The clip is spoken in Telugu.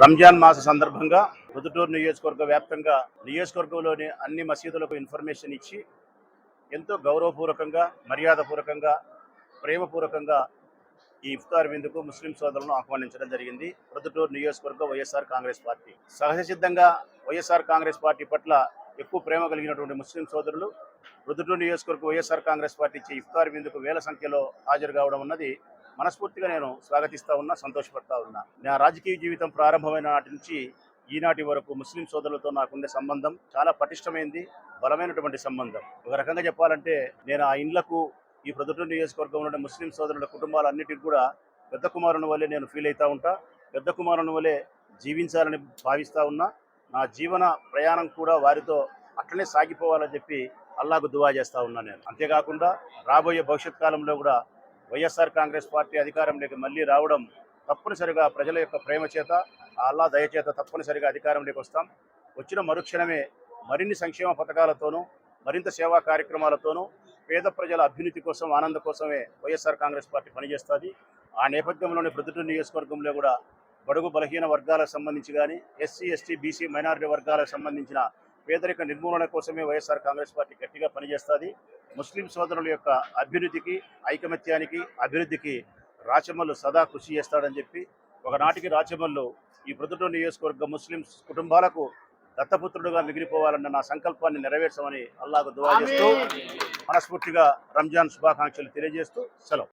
రంజాన్ మాస సందర్భంగా రుదుటూరు నియోజకవర్గ వ్యాప్తంగా నియోజకవర్గంలోని అన్ని మసీదులకు ఇన్ఫర్మేషన్ ఇచ్చి ఎంతో గౌరవపూర్వకంగా మర్యాదపూర్వకంగా ప్రేమపూర్వకంగా ఈ ఇఫ్తార్ విందుకు ముస్లిం సోదరులను ఆహ్వానించడం జరిగింది. ప్రొద్దుటూరు నియోజకవర్గ వైఎస్ఆర్ కాంగ్రెస్ పార్టీ. సహజ సిద్ధంగా వైఎస్ఆర్ కాంగ్రెస్ పార్టీ పట్ల ఎక్కువ ప్రేమ కలిగినటువంటి ముస్లిం సోదరులు ప్రొద్దుటూరు నియోజకవర్గ వైఎస్ఆర్ కాంగ్రెస్ పార్టీ ఇచ్చే ఇఫ్తార్ విందుకు వేల సంఖ్యలో హాజరు కావడం అన్నది మనస్ఫూర్తిగా నేను స్వాగతిస్తూ ఉన్నా సంతోషపడతా ఉన్నా. నా రాజకీయ జీవితం ప్రారంభమైన నాటి నుంచి ఈనాటి వరకు ముస్లిం సోదరులతో నాకుండే సంబంధం చాలా పటిష్టమైంది బలమైనటువంటి సంబంధం. ఒక రకంగా చెప్పాలంటే నేను ఆ ఇండ్లకు ఈ ప్రొద్దుటూరు నియోజకవర్గంలో ఉన్న ముస్లిం సోదరుల కుటుంబాలన్నిటికి కూడా పెద్ద కుమారుని వల్లే నేను ఫీల్ అవుతూ ఉంటా. పెద్ద కుమారుని వల్లే జీవించాలని భావిస్తూ ఉన్నా. నా జీవన ప్రయాణం కూడా వారితో అట్లనే సాగిపోవాలని చెప్పి అల్లాకు దువా చేస్తా ఉన్నా నేను. అంతేకాకుండా రాబోయే భవిష్యత్ కాలంలో కూడా వైఎస్ఆర్ కాంగ్రెస్ పార్టీ అధికారంలోకి మళ్ళీ రావడం తప్పనిసరిగా ప్రజల యొక్క ప్రేమ చేత అల్లా దయచేత తప్పనిసరిగా అధికారంలోకి వస్తాం. వచ్చిన మరుక్షణమే మరిన్ని సంక్షేమ పథకాలతోనూ మరింత సేవా కార్యక్రమాలతోనూ పేద ప్రజల అభ్యున్నతి కోసం ఆనంద కోసమే వైఎస్ఆర్ కాంగ్రెస్ పార్టీ పనిచేస్తుంది. ఆ నేపథ్యంలోనే ప్రొద్దుటూరు నియోజకవర్గంలో కూడా బడుగు బలహీన వర్గాలకు సంబంధించి కానీ ఎస్సీ ఎస్టీ బీసీ మైనారిటీ వర్గాలకు సంబంధించిన పేదరిక నిర్మూలన కోసమే వైఎస్ఆర్ కాంగ్రెస్ పార్టీ గట్టిగా పనిచేస్తుంది. ముస్లిం సోదరుల యొక్క అభ్యున్నతికి ఐకమత్యానికి అభివృద్ధికి రాచమల్లు సదా కృషి చేస్తాడని చెప్పి ఒకనాటికి రాచమల్లు ఈ ప్రొద్దుటూరు నియోజకవర్గ ముస్లిం కుటుంబాలకు దత్తపుత్రుడుగా మిగిలిపోవాలన్న నా సంకల్పాన్ని నెరవేర్చమని అల్లాకు దువా చేస్తూ మనస్ఫూర్తిగా రంజాన్ శుభాకాంక్షలు తెలియజేస్తూ సెలవు.